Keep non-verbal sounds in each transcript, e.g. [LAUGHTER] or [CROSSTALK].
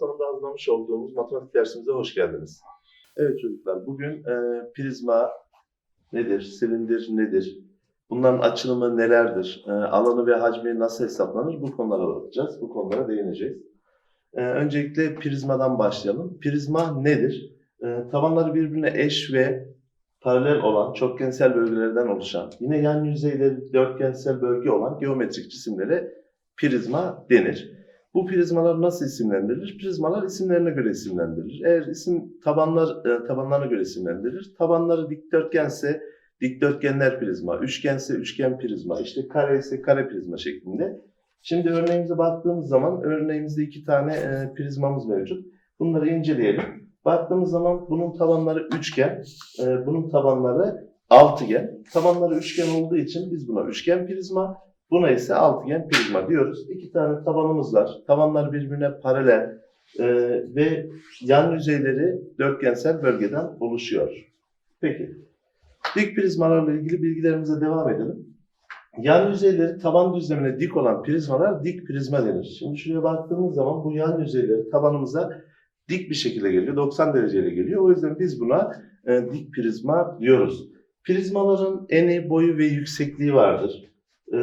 sonunda hazırlamış olduğumuz matematik dersimize hoş geldiniz. Evet çocuklar, bugün e, prizma nedir, silindir nedir, bunların açılımı nelerdir, e, alanı ve hacmi nasıl hesaplanır bu konulara bakacağız, bu konulara değineceğiz. E, öncelikle prizmadan başlayalım. Prizma nedir? E, tabanları birbirine eş ve paralel olan çokgensel bölgelerden oluşan, yine yan yüzeyleri dörtgensel bölge olan geometrik cisimlere prizma denir. Bu prizmalar nasıl isimlendirilir? Prizmalar isimlerine göre isimlendirilir. Eğer isim tabanlar e, tabanlarına göre isimlendirilir. Tabanları dikdörtgense dikdörtgenler prizma, üçgense üçgen prizma, işte kare ise kare prizma şeklinde. Şimdi örneğimize baktığımız zaman örneğimizde iki tane e, prizmamız mevcut. Bunları inceleyelim. Baktığımız zaman bunun tabanları üçgen, e, bunun tabanları altıgen. Tabanları üçgen olduğu için biz buna üçgen prizma, buna ise altıgen prizma diyoruz. İki tane tabanımız var. Tabanlar birbirine paralel e, ve yan yüzeyleri dörtgensel bölgeden oluşuyor. Peki, dik prizmalarla ilgili bilgilerimize devam edelim. Yan yüzeyleri taban düzlemine dik olan prizmalar dik prizma denir. Şimdi şuraya baktığımız zaman bu yan yüzeyleri tabanımıza dik bir şekilde geliyor. 90 dereceyle geliyor. O yüzden biz buna e, dik prizma diyoruz. Prizmaların eni, boyu ve yüksekliği vardır. E,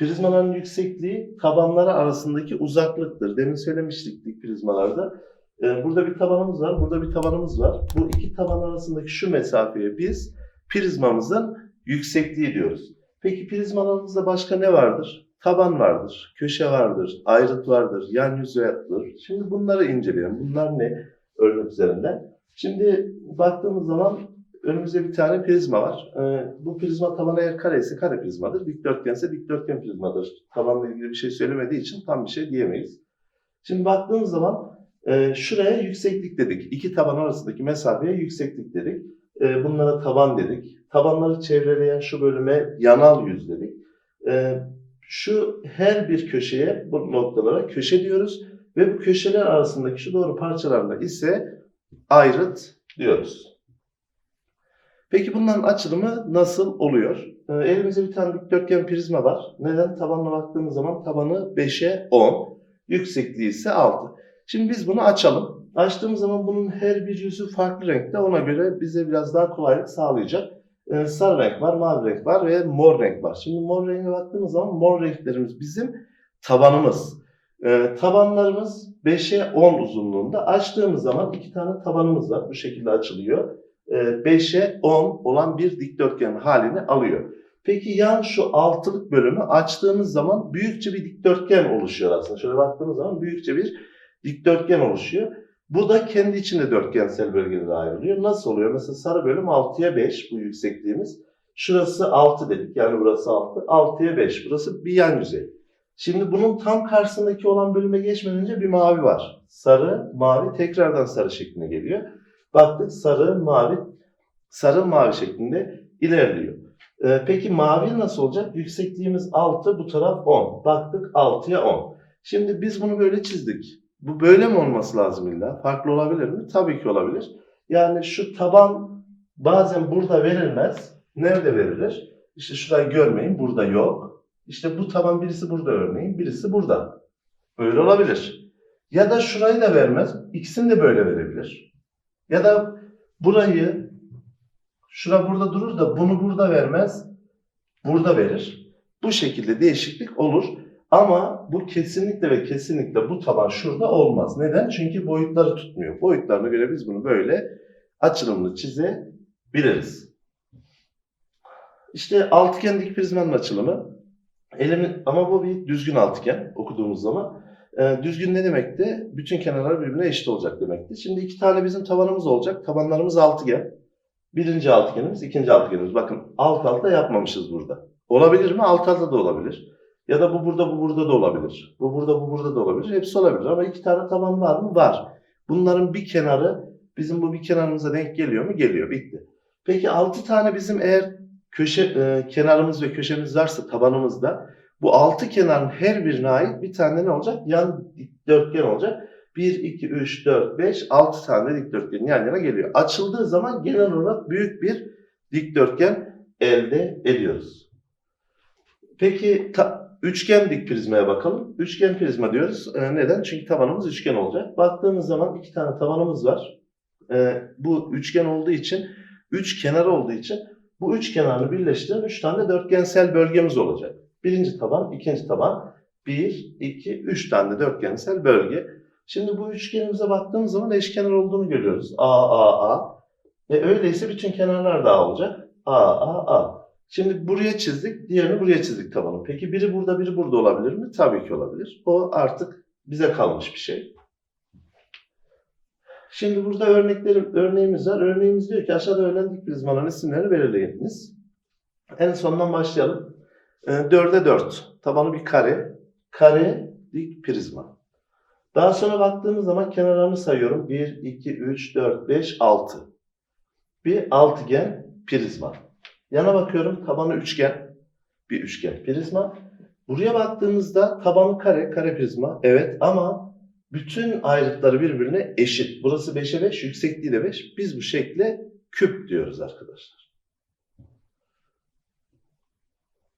prizmaların yüksekliği tabanları arasındaki uzaklıktır. Demin söylemiştik dik prizmalarda. E, burada bir tabanımız var, burada bir tabanımız var. Bu iki taban arasındaki şu mesafeye biz prizmamızın yüksekliği diyoruz. Peki prizmalarımızda başka ne vardır? Taban vardır, köşe vardır, ayrıt vardır, yan yüzey vardır. Şimdi bunları inceleyelim. Bunlar ne? Örnek üzerinden. Şimdi baktığımız zaman önümüzde bir tane prizma var. Ee, bu prizma tabanı eğer kare ise kare prizmadır, dikdörtgense dikdörtgen prizmadır. Tabanla ilgili bir şey söylemediği için tam bir şey diyemeyiz. Şimdi baktığımız zaman e, şuraya yükseklik dedik. İki taban arasındaki mesafeye yükseklik dedik. E, bunlara taban dedik. Tabanları çevreleyen şu bölüme yanal yüz dedik. E, şu her bir köşeye, bu noktalara köşe diyoruz. Ve bu köşeler arasındaki şu doğru parçalarına ise ayrıt diyoruz. Peki bunların açılımı nasıl oluyor? Ee, elimizde bir tane dikdörtgen prizma var. Neden? Tabanına baktığımız zaman tabanı 5'e 10, yüksekliği ise 6. Şimdi biz bunu açalım. Açtığımız zaman bunun her bir yüzü farklı renkte. Ona göre bize biraz daha kolaylık sağlayacak. Ee, sarı renk var, mavi renk var ve mor renk var. Şimdi mor renge baktığımız zaman mor renklerimiz bizim tabanımız. Ee, tabanlarımız 5'e 10 uzunluğunda. Açtığımız zaman iki tane tabanımız var. Bu şekilde açılıyor. Ee, 5'e 10 olan bir dikdörtgen halini alıyor. Peki yan şu altılık bölümü açtığımız zaman büyükçe bir dikdörtgen oluşuyor aslında. Şöyle baktığımız zaman büyükçe bir dikdörtgen oluşuyor. Bu da kendi içinde dörtgensel bölgelere ayrılıyor. Nasıl oluyor? Mesela sarı bölüm 6'ya 5 bu yüksekliğimiz. Şurası 6 dedik yani burası 6. 6'ya 5 burası bir yan yüzey. Şimdi bunun tam karşısındaki olan bölüme geçmeden önce bir mavi var. Sarı, mavi tekrardan sarı şeklinde geliyor. Baktık sarı, mavi, sarı, mavi şeklinde ilerliyor. Ee, peki mavi nasıl olacak? Yüksekliğimiz 6, bu taraf 10. Baktık 6'ya 10. Şimdi biz bunu böyle çizdik. Bu böyle mi olması lazım illa? Farklı olabilir mi? Tabii ki olabilir. Yani şu taban bazen burada verilmez. Nerede verilir? İşte şurayı görmeyin. Burada yok. İşte bu taban birisi burada örneğin. Birisi burada. Böyle olabilir. Ya da şurayı da vermez. İkisini de böyle verebilir. Ya da burayı şura burada durur da bunu burada vermez. Burada verir. Bu şekilde değişiklik olur. Ama bu kesinlikle ve kesinlikle bu taban şurada olmaz. Neden? Çünkü boyutları tutmuyor. Boyutlarına göre biz bunu böyle açılımlı çizebiliriz. İşte altıgen dik prizmanın açılımı. Elimin, ama bu bir düzgün altıgen okuduğumuz zaman. Ee, düzgün ne demekti? Bütün kenarlar birbirine eşit olacak demekti. Şimdi iki tane bizim tabanımız olacak. Tabanlarımız altıgen. Birinci altıgenimiz, ikinci altıgenimiz. Bakın alt alta yapmamışız burada. Olabilir mi? Alt alta da olabilir. Ya da bu burada, bu burada da olabilir. Bu burada, bu burada da olabilir. Hepsi olabilir ama iki tane taban var mı? Var. Bunların bir kenarı bizim bu bir kenarımıza denk geliyor mu? Geliyor. Bitti. Peki altı tane bizim eğer köşe e, kenarımız ve köşemiz varsa tabanımızda bu altı kenarın her birine ait bir tane ne olacak? Yan dikdörtgen olacak. 1, 2, 3, 4, 5, 6 tane dikdörtgen yan yana geliyor. Açıldığı zaman genel olarak büyük bir dikdörtgen elde ediyoruz. Peki ta- üçgen dik prizmaya bakalım. Üçgen prizma diyoruz. Ee, neden? Çünkü tabanımız üçgen olacak. Baktığımız zaman iki tane tabanımız var. Ee, bu üçgen olduğu için, üç kenar olduğu için bu üç kenarını birleştiren üç tane dörtgensel bölgemiz olacak. Birinci taban, ikinci taban. Bir, iki, üç tane dörtgensel bölge. Şimdi bu üçgenimize baktığımız zaman eşkenar olduğunu görüyoruz. A, A, A. Ve öyleyse bütün kenarlar da A olacak. A, A, A. Şimdi buraya çizdik, diğerini buraya çizdik tabanı. Peki biri burada, biri burada olabilir mi? Tabii ki olabilir. O artık bize kalmış bir şey. Şimdi burada örneklerim, örneğimiz var. Örneğimiz diyor ki aşağıda verilen dik prizmaların isimlerini belirleyiniz. En sondan başlayalım. Ee, 4'e 4. Tabanı bir kare. Kare dik prizma. Daha sonra baktığımız zaman kenarlarını sayıyorum. 1, 2, 3, 4, 5, 6. Bir altıgen prizma. Yana bakıyorum tabanı üçgen. Bir üçgen prizma. Buraya baktığımızda tabanı kare, kare prizma. Evet ama bütün ayrıtları birbirine eşit. Burası 5'e 5, yüksekliği de 5. Biz bu şekle küp diyoruz arkadaşlar.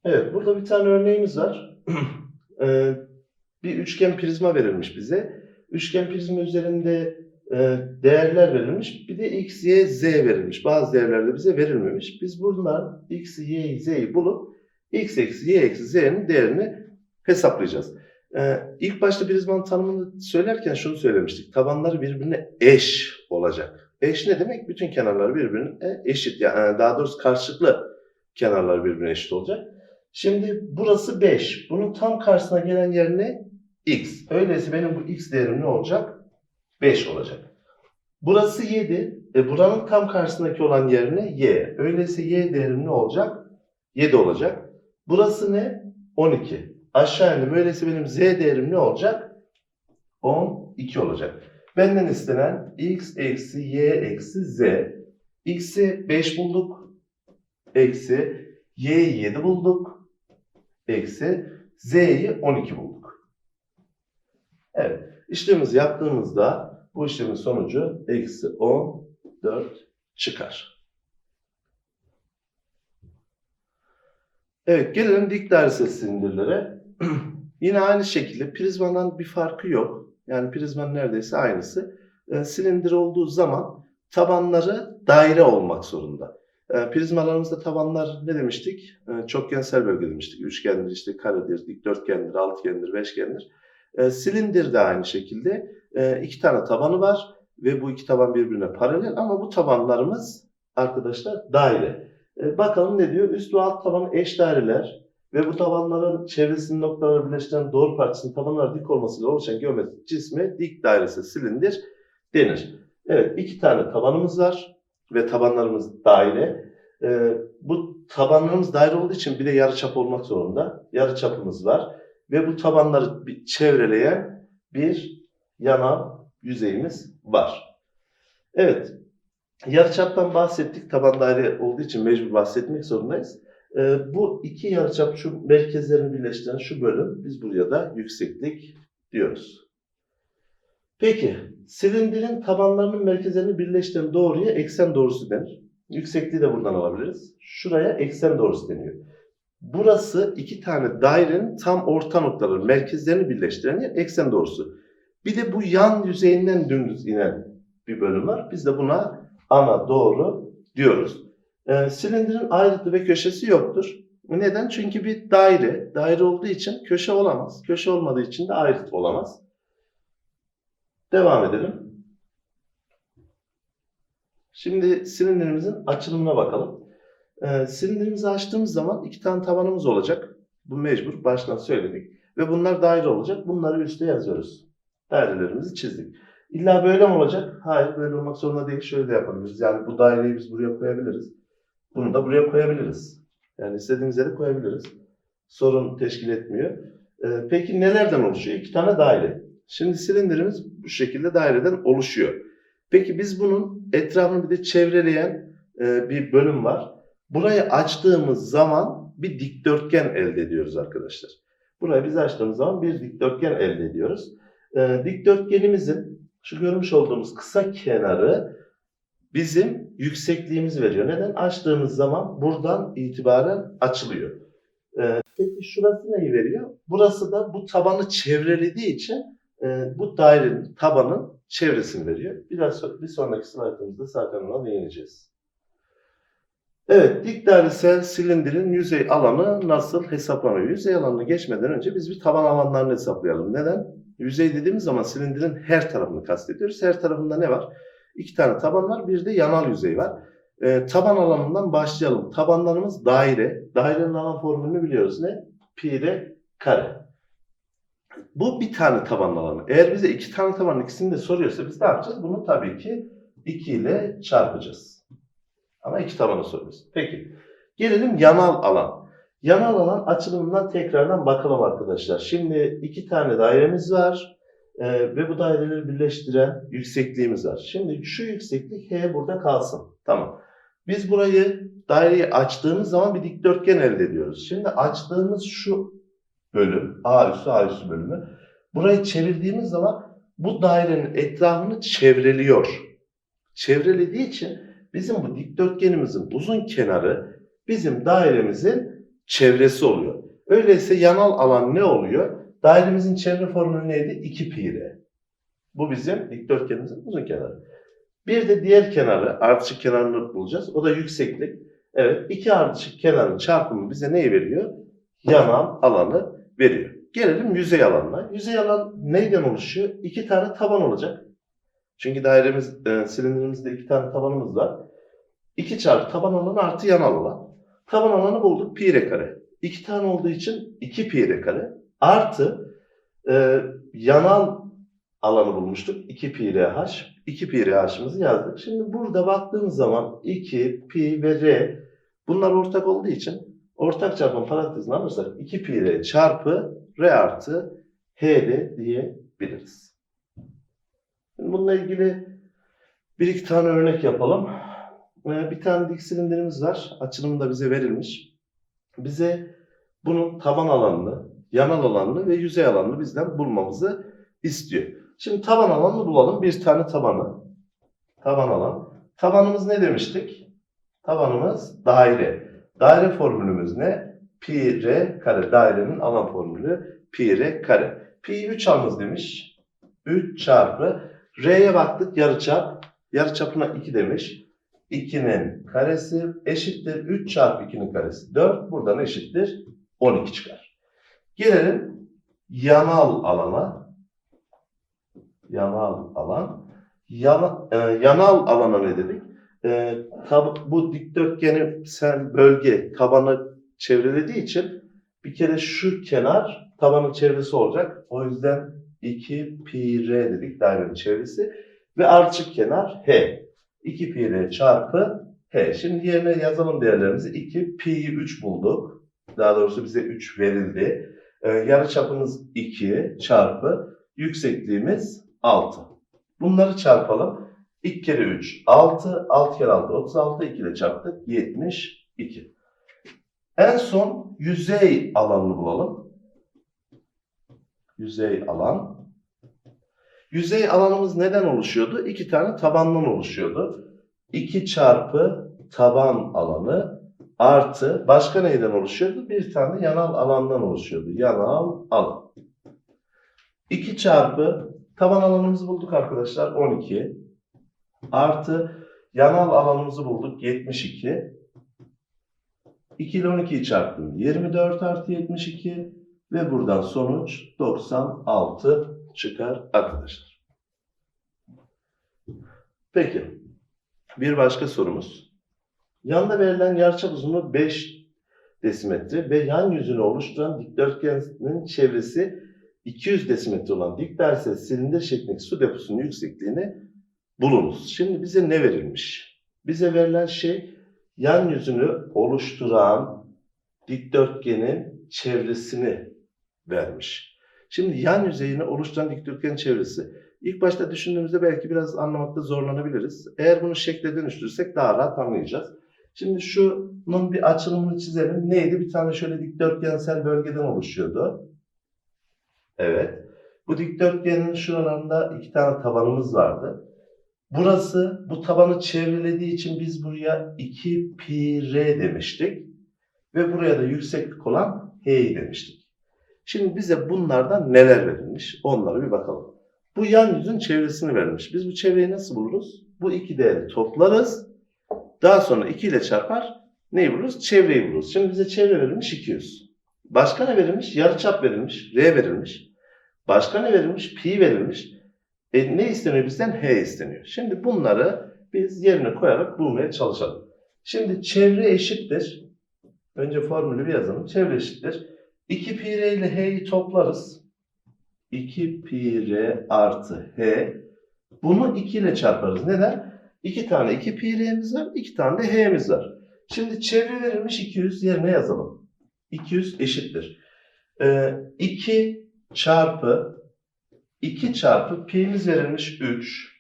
Evet, burada bir tane örneğimiz var. [CLEARS THROAT] Ee, bir üçgen prizma verilmiş bize. Üçgen prizma üzerinde e, değerler verilmiş. Bir de x, y, z verilmiş. Bazı değerler de bize verilmemiş. Biz bundan x, y, z'yi bulup x eksi y eksi z'nin değerini hesaplayacağız. Ee, ilk başta prizmanın tanımını söylerken şunu söylemiştik. Tabanları birbirine eş olacak. Eş ne demek? Bütün kenarlar birbirine eşit. Yani daha doğrusu karşılıklı kenarlar birbirine eşit olacak. Şimdi burası 5. Bunun tam karşısına gelen yer ne? x. Öyleyse benim bu x değerim ne olacak? 5 olacak. Burası 7. E buranın tam karşısındaki olan yer ne? y. Öyleyse y değerim ne olacak? 7 olacak. Burası ne? 12. Aşağı indim. Öyleyse benim z değerim ne olacak? 12 olacak. Benden istenen x eksi y eksi z. x'i 5 bulduk. Eksi y'yi 7 bulduk. Eksi z'yi 12 bulduk. Evet. İşlemimizi yaptığımızda bu işlemin sonucu eksi 14 çıkar. Evet gelelim dik dairesel silindirlere. [CLEARS THROAT] Yine aynı şekilde prizmadan bir farkı yok. Yani prizmanın neredeyse aynısı. E, silindir olduğu zaman tabanları daire olmak zorunda. E, prizmalarımızda tabanlar ne demiştik? E, çokgensel bölge demiştik. Üçgendir, işte karedir, dikdörtgendir, altıgendir, beşgendir. E, silindir de aynı şekilde. İki tane tabanı var ve bu iki taban birbirine paralel ama bu tabanlarımız arkadaşlar daire. Bakalım ne diyor? Üst ve alt tabanı eş daireler ve bu tabanların çevresinin noktaları birleştiren doğru parçasının tabanlar dik olmasıyla oluşan geometrik cisme dik dairesi silindir denir. Evet iki tane tabanımız var ve tabanlarımız daire. E, bu tabanlarımız daire olduğu için bir de yarıçap olmak zorunda. Yarıçapımız var ve bu tabanları bir çevreleyen bir yanan yüzeyimiz var. Evet, yarıçaptan bahsettik. Taban daire olduğu için mecbur bahsetmek zorundayız. Ee, bu iki yarıçap şu merkezlerini birleştiren şu bölüm biz buraya da yükseklik diyoruz. Peki silindirin tabanlarının merkezlerini birleştiren doğruya eksen doğrusu denir. Yüksekliği de buradan alabiliriz. Şuraya eksen doğrusu deniyor. Burası iki tane dairenin tam orta noktaları, merkezlerini birleştiren yer eksen doğrusu. Bir de bu yan yüzeyinden dümdüz inen bir bölüm var. Biz de buna ana doğru diyoruz. Ee, silindirin ayrıtı ve köşesi yoktur. Neden? Çünkü bir daire, daire olduğu için köşe olamaz. Köşe olmadığı için de ayrıt olamaz. Devam edelim. Şimdi silindirimizin açılımına bakalım. Ee, silindirimizi açtığımız zaman iki tane tabanımız olacak. Bu mecbur, baştan söyledik. Ve bunlar daire olacak. Bunları üstte yazıyoruz. Dairelerimizi çizdik. İlla böyle mi olacak? Hayır, böyle olmak zorunda değil. Şöyle de yapabiliriz. Yani bu daireyi biz buraya koyabiliriz. Bunu da buraya koyabiliriz. Yani istediğimiz yere koyabiliriz. Sorun teşkil etmiyor. Ee, peki nelerden oluşuyor? İki tane daire. Şimdi silindirimiz bu şekilde daireden oluşuyor. Peki biz bunun etrafını bir de çevreleyen e, bir bölüm var. Burayı açtığımız zaman bir dikdörtgen elde ediyoruz arkadaşlar. Burayı biz açtığımız zaman bir dikdörtgen elde ediyoruz. Ee, dikdörtgenimizin şu görmüş olduğumuz kısa kenarı bizim yüksekliğimizi veriyor. Neden? Açtığımız zaman buradan itibaren açılıyor. Ee, peki şurası neyi veriyor? Burası da bu tabanı çevrelediği için e, bu dairenin tabanın çevresini veriyor. Biraz bir sonraki slaytımızda zaten ona değineceğiz. Evet, dik dairesel silindirin yüzey alanı nasıl hesaplanıyor? Yüzey alanına geçmeden önce biz bir taban alanlarını hesaplayalım. Neden? Yüzey dediğimiz zaman silindirin her tarafını kastediyoruz. Her tarafında ne var? İki tane taban var, bir de yanal yüzey var. Ee, taban alanından başlayalım. Tabanlarımız daire. Dairenin alan formülünü biliyoruz. Ne? Pi r kare. Bu bir tane taban alanı. Eğer bize iki tane tabanın ikisini de soruyorsa biz ne yapacağız? Bunu tabii ki 2 ile çarpacağız. Ama iki tabanı soruyoruz. Peki. Gelelim yanal alan. Yanal alan açılımından tekrardan bakalım arkadaşlar. Şimdi iki tane dairemiz var. Ee, ve bu daireleri birleştiren yüksekliğimiz var. Şimdi şu yükseklik H burada kalsın. Tamam. Biz burayı daireyi açtığımız zaman bir dikdörtgen elde ediyoruz. Şimdi açtığımız şu bölüm, A üssü A üssü bölümü. Burayı çevirdiğimiz zaman bu dairenin etrafını çevreliyor. Çevrelediği için bizim bu dikdörtgenimizin uzun kenarı bizim dairemizin çevresi oluyor. Öyleyse yanal alan ne oluyor? Dairemizin çevre formülü neydi? 2 pi r. Bu bizim dikdörtgenimizin uzun kenarı. Bir de diğer kenarı, ardışık kenarını bulacağız. O da yükseklik. Evet, iki ardışık kenarın çarpımı bize neyi veriyor? Yanal alanı veriyor. Gelelim yüzey alanına. Yüzey alan neyden oluşuyor? İki tane taban olacak. Çünkü dairemiz, e, silindirimizde iki tane tabanımız var. 2 çarpı taban alanı artı yanal alan. Taban alanı bulduk pi r kare. İki tane olduğu için 2 pi r kare. Artı e, yanal alanı bulmuştuk. 2 pi r h. 2 pi r h'ımızı yazdık. Şimdi burada baktığımız zaman 2 pi ve r bunlar ortak olduğu için ortak çarpım parantezini alırsak 2 pi r çarpı r artı h'de diyebiliriz. Şimdi bununla ilgili bir iki tane örnek yapalım. Ee, Bir tane dik silindirimiz var. Açılımı da bize verilmiş. Bize bunun taban alanını, yanal alanını ve yüzey alanını bizden bulmamızı istiyor. Şimdi taban alanını bulalım. Bir tane tabanı. Taban alan. Tabanımız ne demiştik? Tabanımız daire. Daire formülümüz ne? Pi r kare. Dairenin alan formülü pi r kare. Pi 3 alınız demiş. 3 çarpı r'ye baktık yarıçap. Yarıçapına 2 demiş. 2'nin karesi eşittir 3 çarpı 2'nin karesi 4. Buradan eşittir 12 çıkar. Gelelim yanal alana. Yanal alan. Yana, e, yanal alana ne dedik? E, tab- bu dikdörtgensel bölge tabanı çevrelediği için bir kere şu kenar tabanın çevresi olacak. O yüzden 2 pi r dedik dairenin çevresi. Ve ardışık kenar h. 2 pi r çarpı h. Şimdi yerine yazalım değerlerimizi. 2 pi'yi 3 bulduk. Daha doğrusu bize 3 verildi. Ee, yarıçapımız 2 çarpı yüksekliğimiz 6. Bunları çarpalım. 2 kere 3 6, 6 kere 6 36, 2 ile çarptık 72. En son yüzey alanını bulalım. Yüzey alan. Yüzey alanımız neden oluşuyordu? İki tane tabandan oluşuyordu. 2 çarpı taban alanı artı başka neyden oluşuyordu? Bir tane yanal alandan oluşuyordu. Yanal alan. 2 çarpı taban alanımızı bulduk arkadaşlar 12 artı yanal alanımızı bulduk 72 2 ile 12'yi çarptım 24 artı 72 ve buradan sonuç 96 çıkar arkadaşlar. Peki. Bir başka sorumuz. Yanda verilen yarıçap uzunluğu 5 desimetre ve yan yüzünü oluşturan dikdörtgenin çevresi 200 desimetre olan dik dairesel silindir şeklindeki su deposunun yüksekliğini bulunuz. Şimdi bize ne verilmiş? Bize verilen şey yan yüzünü oluşturan dikdörtgenin çevresini vermiş. Şimdi yan yüzeyini oluşturan dikdörtgenin çevresi. İlk başta düşündüğümüzde belki biraz anlamakta zorlanabiliriz. Eğer bunu şekle dönüştürürsek daha rahat anlayacağız. Şimdi şunun bir açılımını çizelim. Neydi? Bir tane şöyle dikdörtgensel bölgeden oluşuyordu. Evet. Bu dikdörtgenin şuralarında iki tane tabanımız vardı. Burası bu tabanı çevrelediği için biz buraya 2 pi r demiştik. Ve buraya da yükseklik olan H'yi demiştik. Şimdi bize bunlardan neler verilmiş? Onlara bir bakalım. Bu yan yüzün çevresini vermiş. Biz bu çevreyi nasıl buluruz? Bu iki değeri toplarız. Daha sonra 2 ile çarpar. Neyi buluruz? Çevreyi buluruz. Şimdi bize çevre verilmiş 200. Başka ne verilmiş? Yarıçap verilmiş. R verilmiş. Başka ne verilmiş? Pi verilmiş. E, ne isteniyor bizden? H isteniyor. Şimdi bunları biz yerine koyarak bulmaya çalışalım. Şimdi çevre eşittir. Önce formülü bir yazalım. Çevre eşittir. 2 pi r ile h'yi toplarız. 2 pi r artı h. Bunu 2 ile çarparız. Neden? 2 tane 2 pi r'miz var. 2 tane de h'miz var. Şimdi çevre verilmiş 200 yerine yazalım. 200 eşittir. Ee, 2 çarpı 2 çarpı pi'miz verilmiş 3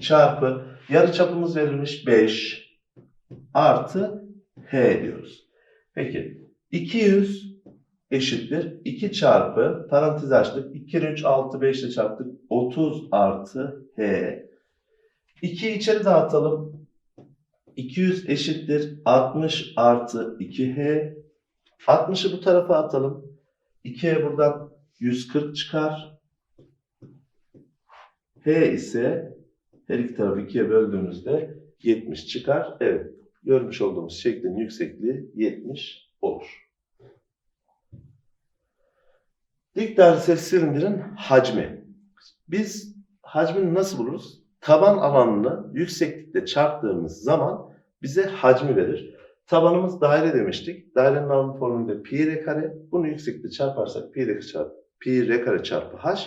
çarpı yarıçapımız verilmiş 5 artı h diyoruz. Peki 200 eşittir 2 çarpı parantez açtık 2 kere 3 6 5 ile çarptık 30 artı h. 2 içeri dağıtalım. 200 eşittir 60 artı 2h 60'ı bu tarafa atalım. 2'ye buradan 140 çıkar h ise her iki tarafı 2'ye böldüğümüzde 70 çıkar. Evet. Görmüş olduğumuz şeklin yüksekliği 70 olur. Dik dairesel silindirin hacmi. Biz hacmini nasıl buluruz? Taban alanını yükseklikle çarptığımız zaman bize hacmi verir. Tabanımız daire demiştik. Dairenin alanı formülde pi r kare. Bunu yükseklikle çarparsak pi r çarpı pi r kare çarpı h.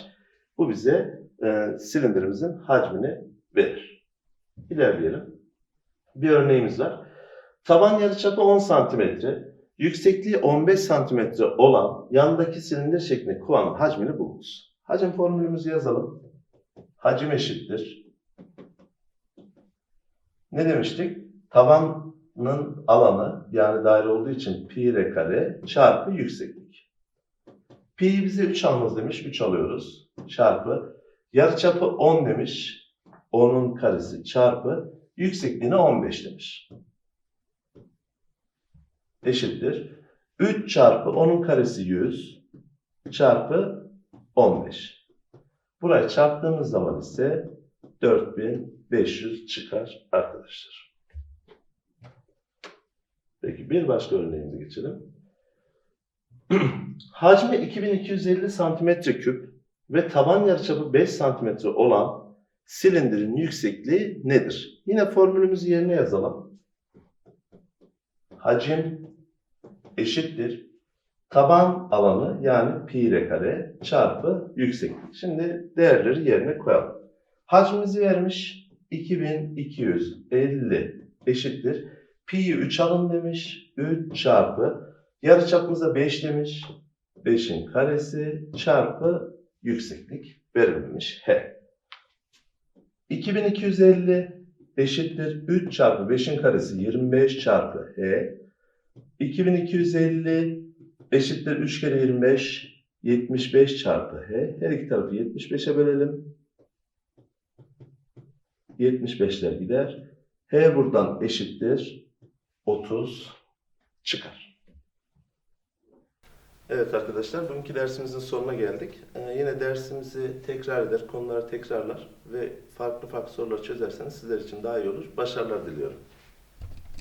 Bu bize e, silindirimizin hacmini verir. İlerleyelim. Bir örneğimiz var. Taban yarıçapı 10 cm, yüksekliği 15 cm olan yandaki silindir şeklindeki kovanın hacmini bulunuz. Hacim formülümüzü yazalım. Hacim eşittir. Ne demiştik? Tabanın alanı yani daire olduğu için pi r kare çarpı yükseklik. Pi'yi bize 3 almamız demiş. 3 alıyoruz. Çarpı. Yarıçapı 10 demiş. 10'un karesi çarpı yüksekliğine 15 demiş. Eşittir. 3 çarpı 10'un karesi 100 çarpı 15. Burayı çarptığımız zaman ise 4500 çıkar arkadaşlar. Peki bir başka örneğimize geçelim. [CLEARS THROAT] Hacmi 2250 santimetre küp ve taban yarıçapı 5 santimetre olan silindirin yüksekliği nedir? Yine formülümüzü yerine yazalım. Hacim eşittir. Taban alanı yani pi r kare çarpı yükseklik. Şimdi değerleri yerine koyalım. Hacmimizi vermiş 2250 eşittir. Pi'yi 3 alın demiş. 3 çarpı yarıçapımıza 5 demiş. 5'in karesi çarpı yükseklik verilmiş h. 2250 eşittir 3 çarpı 5'in karesi 25 çarpı h. 2250 eşittir 3 kere 25 75 çarpı h. Her iki tarafı 75'e bölelim. 75'ler gider. H buradan eşittir 30 çıkar. Evet arkadaşlar, bugünkü dersimizin sonuna geldik. Ee, yine dersimizi tekrar eder, konuları tekrarlar ve farklı farklı soruları çözerseniz sizler için daha iyi olur. Başarılar diliyorum.